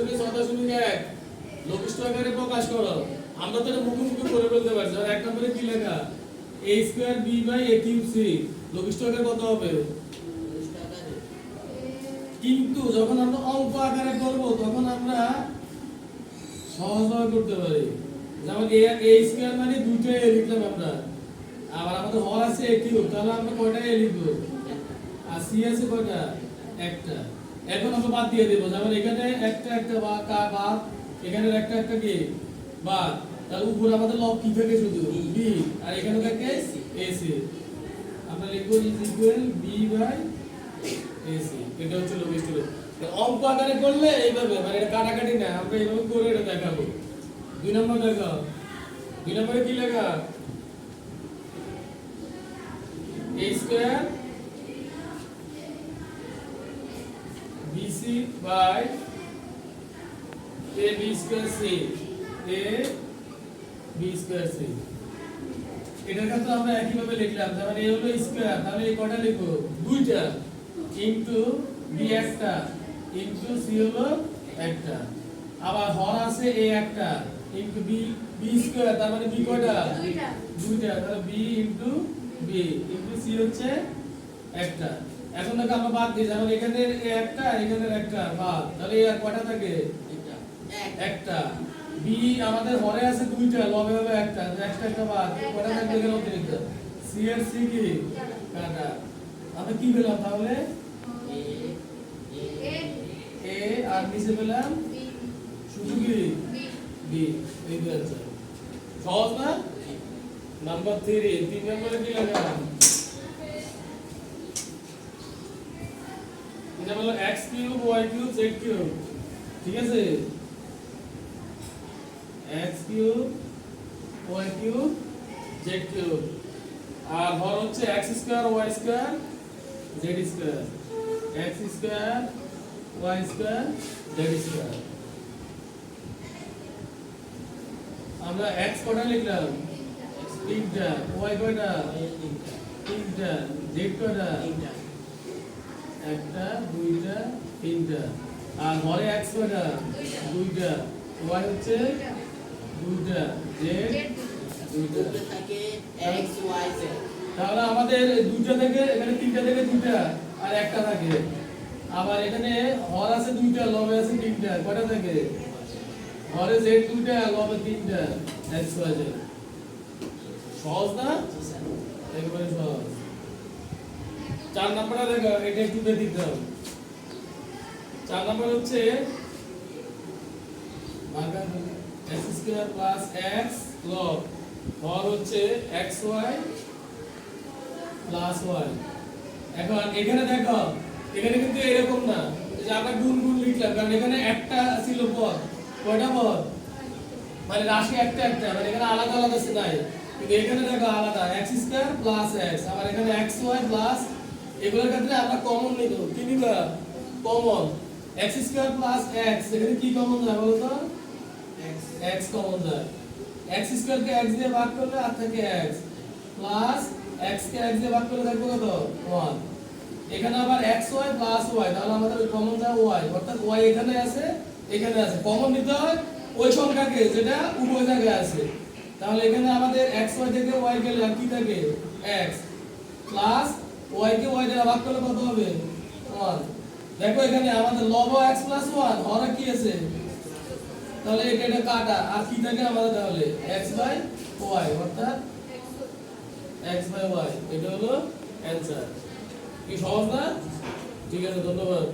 শূন্য ছয় দশমিক এক। লঘিষ্ঠ আকারে প্রকাশ করো। আমরা তো এটা মুখোমুখি করে ফেলতে পারছি। আর এক নম্বরে কি লেখা? A square B by A cube C লঘিষ্ঠ আকারে কত হবে? কিন্তু যখন আমরা অঙ্ক আকারে করব, তখন আমরা সহজভাবে করতে পারি। যেমন এ এ স্কোয়ার মানে দুইটা এ লিখলাম আমরা। আবার আমাদের হর আছে এ কিউব তাহলে আমরা কয়টা এ লিখব? আর সি আছে কয়টা? একটা। এখন আমরা বাদ দিয়ে দেবো। যেমন এখানে একটা একটা বা কা বাদ এখানে একটা একটা কি বাদ তাহলে উপরে আমাদের লব কি থাকে শুধু? বি আর এখানে থাকে এ সি আমরা লিখব is equal B by AC এটা হচ্ছে লঘিষ্ঠ অঙ্ক আকারে করলে এইভাবে মানে এটা কাটাকাটি না, আমরা এইভাবে করে এটা দেখাবো। দুই নম্বর দেখাও দুই নম্বরে কি লেখা? A square by a b square c. A b square c. এটার ক্ষেত্রে আমরা একইভাবে লিখলাম তার মানে এ হলো স্কয়ার তাহলে এই কটা লিখব? দুইটা ইনটু বি একটা ইনটু সি হলো একটা। আবার হর আছে এ একটা ইনটু বি বি স্কয়ার তার মানে বি কয়টা দুইটা। তাহলে B into B into C হচ্ছে একটা। এখন দেখো আমরা বাদ দিই। যেমন এখানে একটা এখানে একটা বাদ। তাহলে আর কয়টা থাকে? একটা। বি আমাদের হরে আছে দুইটা লবে হবে একটা। একটা একটা বাদ। কয়টা থাকবে এখানে অতিরিক্ত? সি আর সি কি? কাটা। আমরা কি পেলাম তাহলে? এ আর নিচে পেলাম? শুধু কি? বি এই দুই আনসার সহজ না? নাম্বার থ্রি তিন নম্বরে কি লাগালাম এটা হলো X cube Y cube Z cube. ঠিক আছে? X cube Y cube Z cube. আর হর হচ্ছে X square Y square Z square X square Y square Z square আমরা এক্স কটা লিখলাম? তিনটা। ওয়াই কয়টা? তিনটা। জেড কয়টা? একটা, দুইটা, তিনটা। আর হরে এক্স কয়টা দুইটা। ওয়াই হচ্ছে দুইটা। জেড, দুইটা। তাহলে আমাদের দুইটা থেকে, এখানে তিনটা থেকে দুইটা, আর একটা থাকে। আবার এখানে হর আছে দুইটা, লবে আছে তিনটা, কয়টা থাকে? হরে জেড দুইটা লবে তিনটা। এক্স ওয়াই জেড সহজ না? একবারে সহজ। চার নাম্বারটা দেখো এটা একটু ব্যতিক্রম চার নাম্বার হচ্ছে এখন কিন্তু এরকম না আমরা গুণ লিখলাম, কারণ এখানে একটা ছিল কয়টা মানে রাশি একটা একটা মানে এখানে আলাদা আলাদা কিন্তু এখানে আলাদা প্লাস আবার এখানে প্লাস এগুলোর ক্ষেত্রে আমরা কমন নিব। নিব common X square plus X এখানে কি কমন যায় বলো তো? এক্স কমন যায় এক্স স্কয়ার কে এক্স দিয়ে ভাগ করলে আর থাকে এক্স প্লাস এক্স কে এক্স দিয়ে ভাগ করলে থাকবে কত? 1 এখানে আবার ওয়াই প্লাস ওয়াই তাহলে আমাদের কমন যায় ওয়াই অর্থাৎ ওয়াই এখানে আছে এখানে আছে। কমন নিতে হয় ওই সংখ্যাকে, যেটা উভয় জায়গায় আছে। তাহলে এখানে আমাদের x, y থেকে y গেলে কি থাকে? x প্লাস কে দ্বারা ভাগ করলে কত হবে? 1 দেখো এখানে আমাদের x 1 হর কি আছে? তাহলে এটা এটা কাটা, আর কি থাকে আমাদের তাহলে? x y, অর্থাৎ x y, এটা হলো অ্যানসার কি সহজ না? ঠিক আছে, ধন্যবাদ।